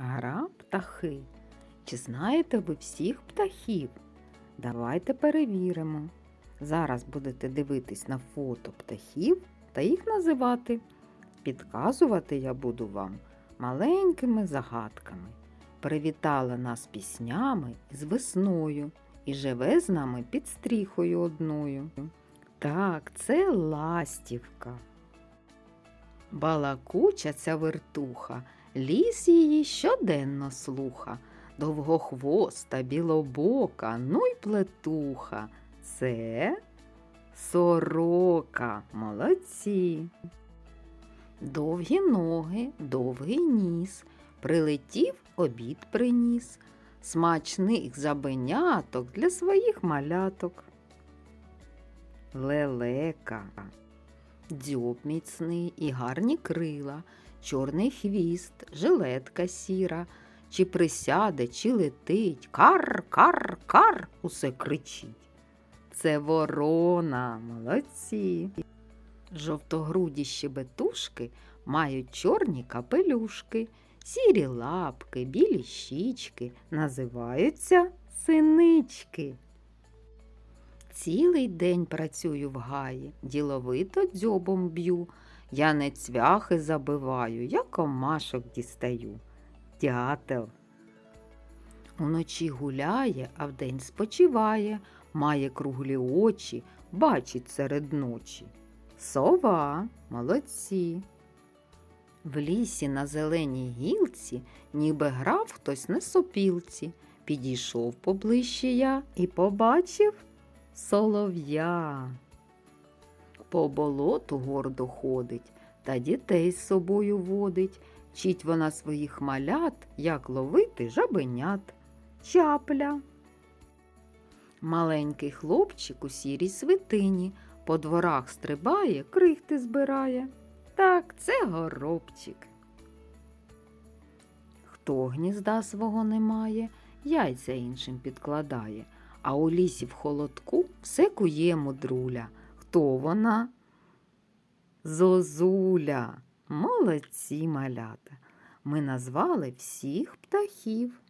Гра птахи. Чи знаєте ви всіх птахів? Давайте перевіримо. Зараз будете дивитись на фото птахів та їх називати. Підказувати я буду вам маленькими загадками. Привітала нас піснями з весною і живе з нами під стріхою одною. Так, це ластівка. Балакуча ця вертуха, ліс її щоденно слуха, довгохвоста, білобока, ну й плетуха. Це сорока, молодці. Довгі ноги, довгий ніс, прилетів, обід приніс, смачних жабеняток для своїх маляток. Лелека. Дзьоб міцний і гарні крила, чорний хвіст, жилетка сіра, чи присяде, чи летить, кар, кар, кар, усе кричить. Це ворона, молодці. Жовтогруді щебетушки мають чорні капелюшки, сірі лапки, білі щічки, називаються синички. Цілий день працюю в гаї, діловито дзьобом б'ю. Я не цвяхи забиваю, я комашок дістаю. Дятел. Уночі гуляє, а вдень спочиває, має круглі очі, бачить серед ночі. Сова, молодці. В лісі на зеленій гілці, ніби грав хтось на сопілці. Підійшов поближче я і побачив солов'я. По болоту гордо ходить та дітей з собою водить. Вчить вона своїх малят, як ловити жабенят. Чапля. Маленький хлопчик у сірій свитині по дворах стрибає, крихти збирає. Так, це горобчик. Хто гнізда свого не має, яйця іншим підкладає, а у лісі в холодку все кує мудруля. Хто вона? Зозуля. Молодці малята. Ми назвали всіх птахів.